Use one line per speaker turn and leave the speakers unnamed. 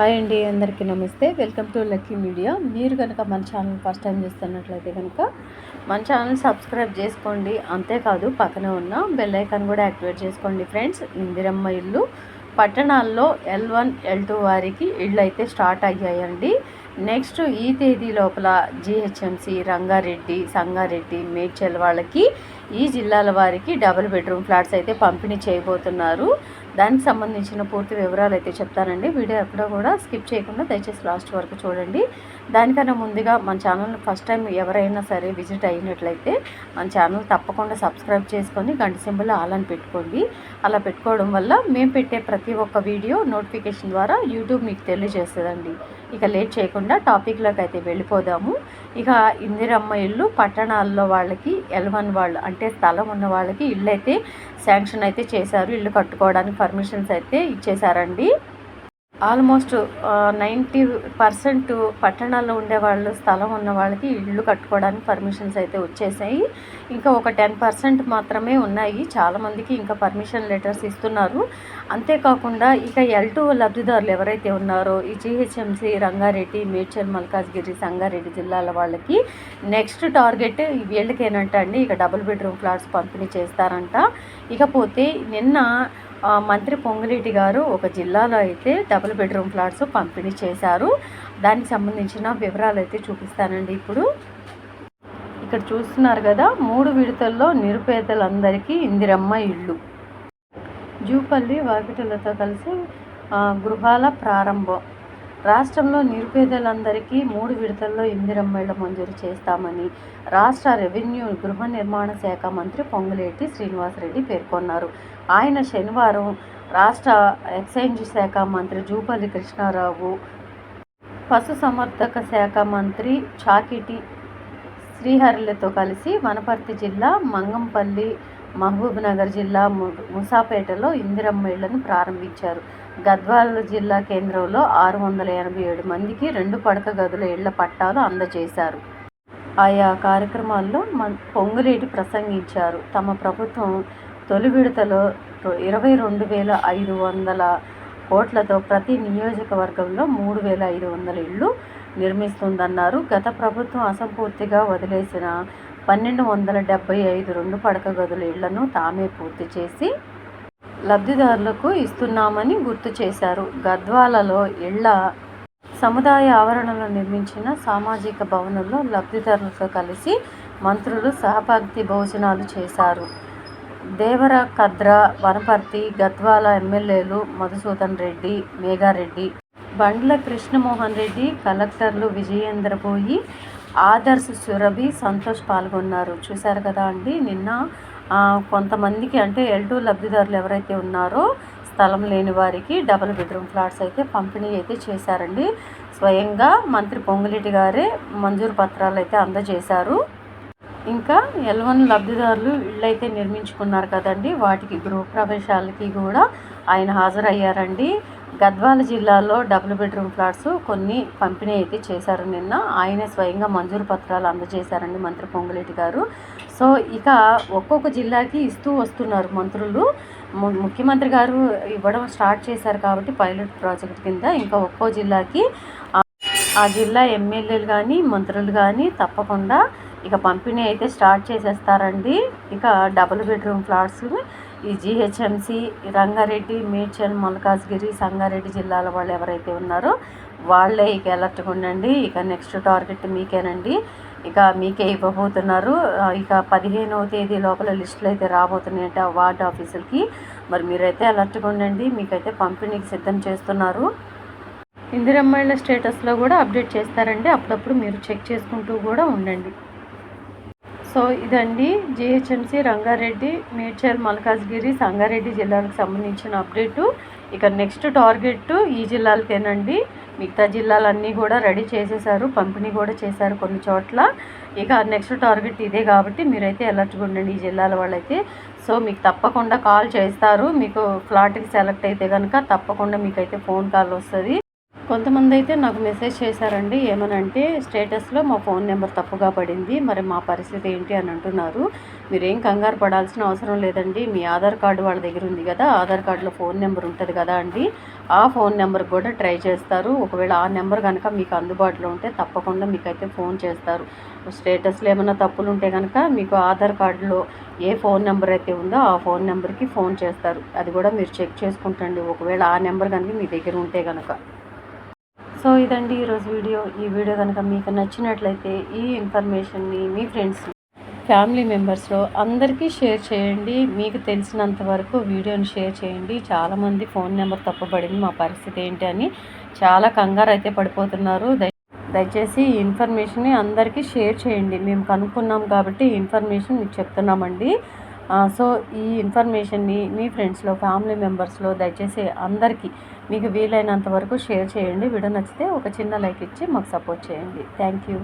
Hi అండి అందరికీ నమస్తే. Welcome to lucky media. మీరు కనుక మన ఛానల్ ఫస్ట్ టైం చూస్తున్నట్లయితే కనుక మన ఛానల్ సబ్స్క్రైబ్ చేసుకోండి. అంతేకాదు పక్కనే ఉన్న బెల్ ఐకాన్ కూడా యాక్టివేట్ చేసుకోండి ఫ్రెండ్స్. ఇందిరమ్మ ఇల్లు పట్టణాల్లో ఎల్ వన్ ఎల్ టూ వారికి ఇళ్ళు అయితే స్టార్ట్ అయ్యాయండి. నెక్స్ట్ ఈ తేదీ లోపల జిహెచ్ఎంసి రంగారెడ్డి సంగారెడ్డి మేడ్చల్ వాళ్ళకి ఈ జిల్లాల వారికి డబుల్ బెడ్రూమ్ ఫ్లాట్స్ అయితే పంపిణీ చేయబోతున్నారు. దానికి సంబంధించిన పూర్తి వివరాలు అయితే చెప్తానండి. వీడియో ఎప్పుడో కూడా స్కిప్ చేయకుండా దయచేసి లాస్ట్ వరకు చూడండి. దానికన్నా ముందుగా మన ఛానల్ ఫస్ట్ టైం ఎవరైనా సరే విజిట్ అయినట్లయితే మన ఛానల్ తప్పకుండా సబ్స్క్రైబ్ చేసుకొని గంట సింబల్ ఆల్ అని పెట్టుకోండి. అలా పెట్టుకోవడం వల్ల మేము పెట్టే ప్రతి ఒక్క వీడియో నోటిఫికేషన్ ద్వారా యూట్యూబ్ మీకు తెలియజేస్తుందండి. ఇక లేట్ చేయకుండా టాపిక్లోకి అయితే వెళ్ళిపోదాము. ఇక ఇందిరమ్మ ఇల్లు పట్టణాల్లో వాళ్ళకి ఎలవన్ వాళ్ళు అంటే స్థలం ఉన్న వాళ్ళకి ఇల్లు అయితే శాంక్షన్ అయితే చేశారు. ఇల్లు కట్టుకోవడానికి పర్మిషన్స్ అయితే ఇచ్చేశారండి. ఆల్మోస్ట్ నైంటీ పర్సెంట్ పట్టణాల్లో ఉండేవాళ్ళు స్థలం ఉన్న వాళ్ళకి ఇల్లు కట్టుకోవడానికి పర్మిషన్స్ అయితే వచ్చేసాయి. ఇంకా ఒక టెన్ పర్సెంట్ మాత్రమే ఉన్నాయి. చాలామందికి ఇంకా పర్మిషన్ లెటర్స్ ఇస్తున్నారు. అంతేకాకుండా ఇక ఎల్ టూ లబ్ధిదారులు ఎవరైతే ఉన్నారో ఈ జిహెచ్ఎంసి రంగారెడ్డి మేడ్చల్ మల్కాజ్గిరి సంగారెడ్డి జిల్లాల వాళ్ళకి నెక్స్ట్ టార్గెట్ వీళ్ళకేనంట అండి ఇక డబుల్ బెడ్రూమ్ ఫ్లాట్స్ పంపిణీ చేస్తారంట. ఇకపోతే నిన్న మంత్రి పొంగిరెడ్డి గారు ఒక జిల్లాలో అయితే డబుల్ బెడ్రూమ్ ఫ్లాట్స్ పంపిణీ చేశారు. దానికి సంబంధించిన వివరాలు అయితే చూపిస్తానండి ఇప్పుడు. ఇక్కడ చూస్తున్నారు కదా మూడు విడతల్లో నిరుపేదలందరికీ ఇందిరమ్మ ఇళ్ళు జూపల్లి వాకిటలతో కలిసి గృహాల ప్రారంభం. రాష్ట్రంలో నిరుపేదలందరికీ మూడు విడతల్లో ఇందిరమ్మ మంజూరు చేస్తామని రాష్ట్ర రెవెన్యూ గృహ నిర్మాణ శాఖ మంత్రి పొంగులేటి శ్రీనివాసరెడ్డి పేర్కొన్నారు. ఆయన శనివారం రాష్ట్ర ఎక్సైజ్ శాఖ మంత్రి జూపల్లి కృష్ణారావు పశుసంవర్ధక శాఖ మంత్రి చాకిటి శ్రీహరులతో కలిసి వనపర్తి జిల్లా మంగంపల్లి మహబూబ్నగర్ జిల్లా ముసాపేటలో ఇందిరమ్మ ఇళ్ళను ప్రారంభించారు. గద్వాల జిల్లా కేంద్రంలో ఆరు వందల ఎనభై ఏడు మందికి రెండు పడక గదుల ఇళ్ళ పట్టాలు అందజేశారు. ఆయా కార్యక్రమాల్లో పొంగులేటి ప్రసంగించారు. తమ ప్రభుత్వం తొలి విడతలో ఇరవై రెండు వేల ఐదు వందల కోట్లతో ప్రతి నియోజకవర్గంలో మూడు వేల ఐదు వందల ఇళ్ళు నిర్మిస్తుందన్నారు. గత ప్రభుత్వం అసంపూర్తిగా వదిలేసిన పన్నెండు వందల డెబ్బై ఐదు రెండు పడక గదుల ఇళ్ళను తామే పూర్తి చేసి లబ్ధిదారులకు ఇస్తున్నామని గుర్తు చేశారు. గద్వాలలో ఇళ్ళ సముదాయ ఆవరణలో నిర్మించిన సామాజిక భవనంలో లబ్ధిదారులతో కలిసి మంత్రులు సహపంక్తి భోజనాలు చేశారు. దేవర కద్ర వనపర్తి గద్వాల ఎమ్మెల్యేలు మధుసూదన్ రెడ్డి మేఘారెడ్డి బండ్ల కృష్ణమోహన్ రెడ్డి కలెక్టర్లు విజయేంద్రబోయి ఆదర్శ్ సురభి సంతోష్ పాల్గొన్నారు. చూశారు కదా అండి నిన్న కొంతమందికి అంటే ఎల్ టూ లబ్ధిదారులు ఎవరైతే ఉన్నారో స్థలం లేని వారికి డబుల్ బెడ్రూమ్ ఫ్లాట్స్ అయితే పంపిణీ అయితే చేశారండి. స్వయంగా మంత్రి పొంగులేటి గారే మంజూరు పత్రాలు అయితే అందజేశారు. ఇంకా ఎల్వన్ లబ్ధిదారులు ఇళ్ళు అయితే నిర్మించుకున్నారు కదండి వాటికి గృహప్రవేశాలకి కూడా ఆయన హాజరయ్యారండి. గద్వాల జిల్లాలో డబుల్ బెడ్రూమ్ ఫ్లాట్స్ కొన్ని పంపిణీ అయితే చేశారు నిన్న. ఆయనే స్వయంగా మంజూరు పత్రాలు అందజేశారండి మంత్రి పొంగులేటి గారు. సో ఇక ఒక్కొక్క జిల్లాకి ఇస్తూ వస్తున్నారు మంత్రులు. ముఖ్యమంత్రి గారు ఇవ్వడం స్టార్ట్ చేశారు కాబట్టి పైలట్ ప్రాజెక్ట్ కింద ఇంకా ఒక్కో జిల్లాకి ఆ జిల్లా ఎమ్మెల్యేలు కానీ మంత్రులు కానీ తప్పకుండా ఇక పంపిణీ అయితే స్టార్ట్ చేసేస్తారండి. ఇక డబుల్ బెడ్రూమ్ ఫ్లాట్స్ ఈ జిహెచ్ఎంసి రంగారెడ్డి మేడ్చల్ మల్కాజ్గిరి సంగారెడ్డి జిల్లాల వాళ్ళు ఎవరైతే ఉన్నారో వాళ్ళే ఇక అలర్ట్గా ఉండండి. ఇక నెక్స్ట్ టార్గెట్ మీకేనండి. ఇక మీకే ఇవ్వబోతున్నారు. ఇక పదిహేనవ తేదీ లోపల లిస్టులు అయితే రాబోతున్నాయట వార్డ్ ఆఫీసులకి. మరి మీరైతే అలర్ట్గా ఉండండి. మీకైతే పంపిణీకి సిద్ధం చేస్తున్నారు. ఇందిరమ్మాయిల స్టేటస్లో కూడా అప్డేట్ చేస్తారండి. అప్పుడప్పుడు మీరు చెక్ చేసుకుంటూ కూడా ఉండండి. సో ఇదండి జిహెచ్ఎంసి రంగారెడ్డి మేడ్చల్ మల్కాజ్గిరి సంగారెడ్డి జిల్లాలకు సంబంధించిన అప్డేటు. ఇక నెక్స్ట్ టార్గెట్ ఈ జిల్లాలకేనండి. మిగతా జిల్లాలన్నీ కూడా రెడీ చేసేసారు పంపిణీ కూడా చేశారు కొన్ని చోట్ల. ఇక నెక్స్ట్ టార్గెట్ ఇదే కాబట్టి మీరైతే అలర్ట్గా ఉండండి ఈ జిల్లాల వాళ్ళైతే. సో మీకు తప్పకుండా కాల్ చేస్తారు మీకు ఫ్లాట్కి సెలెక్ట్ అయితే కనుక తప్పకుండా మీకైతే ఫోన్ కాల్ వస్తుంది. కొంతమంది అయితే నాకు మెసేజ్ చేశారండి ఏమనంటే స్టేటస్లో మా ఫోన్ నెంబర్ తప్పుగా పడింది మరి మా పరిస్థితి ఏంటి? అని అంటున్నారు. మీరేం కంగారు పడాల్సిన అవసరం లేదండి మీ ఆధార్ కార్డు వాళ్ళ దగ్గర ఉంది కదా ఆధార్ కార్డులో ఫోన్ నెంబర్ ఉంటుంది కదా అండి ఆ ఫోన్ నెంబర్ కూడా ట్రై చేస్తారు. ఒకవేళ ఆ నెంబర్ కనుక మీకు అందుబాటులో ఉంటే తప్పకుండా మీకైతే ఫోన్ చేస్తారు. స్టేటస్లో ఏమైనా తప్పులు ఉంటే కనుక మీకు ఆధార్ కార్డులో ఏ ఫోన్ నెంబర్ అయితే ఉందో ఆ ఫోన్ నెంబర్కి ఫోన్ చేస్తారు. అది కూడా మీరు చెక్ చేసుకుంటండి. ఒకవేళ ఆ నెంబర్ కనుక మీ దగ్గర ఉంటే కనుక సో ఇదండి ఈరోజు వీడియో. ఈ వీడియో కనుక మీకు నచ్చినట్లయితే ఈ ఇన్ఫర్మేషన్ని మీ ఫ్రెండ్స్ ఫ్యామిలీ మెంబర్స్లో అందరికీ షేర్ చేయండి. మీకు తెలిసినంత వరకు వీడియోని షేర్ చేయండి. చాలామంది ఫోన్ నెంబర్ తప్పబడింది మా పరిస్థితి ఏంటి అని చాలా కంగారు అయితే పడిపోతున్నారు. దయ దయచేసి ఈ ఇన్ఫర్మేషన్ని అందరికీ షేర్ చేయండి. మేము కనుక్కున్నాం కాబట్టి ఈ ఇన్ఫర్మేషన్ మీకు చెప్తున్నామండి. సో ఈ ఇన్ఫర్మేషన్ని మీ ఫ్రెండ్స్లో ఫ్యామిలీ మెంబర్స్లో దయచేసి అందరికీ మీకు వీలైనంత వరకు షేర్ చేయండి. వీడియో నచ్చితే ఒక చిన్న లైక్ ఇచ్చి మాకు సపోర్ట్ చేయండి. Thank you.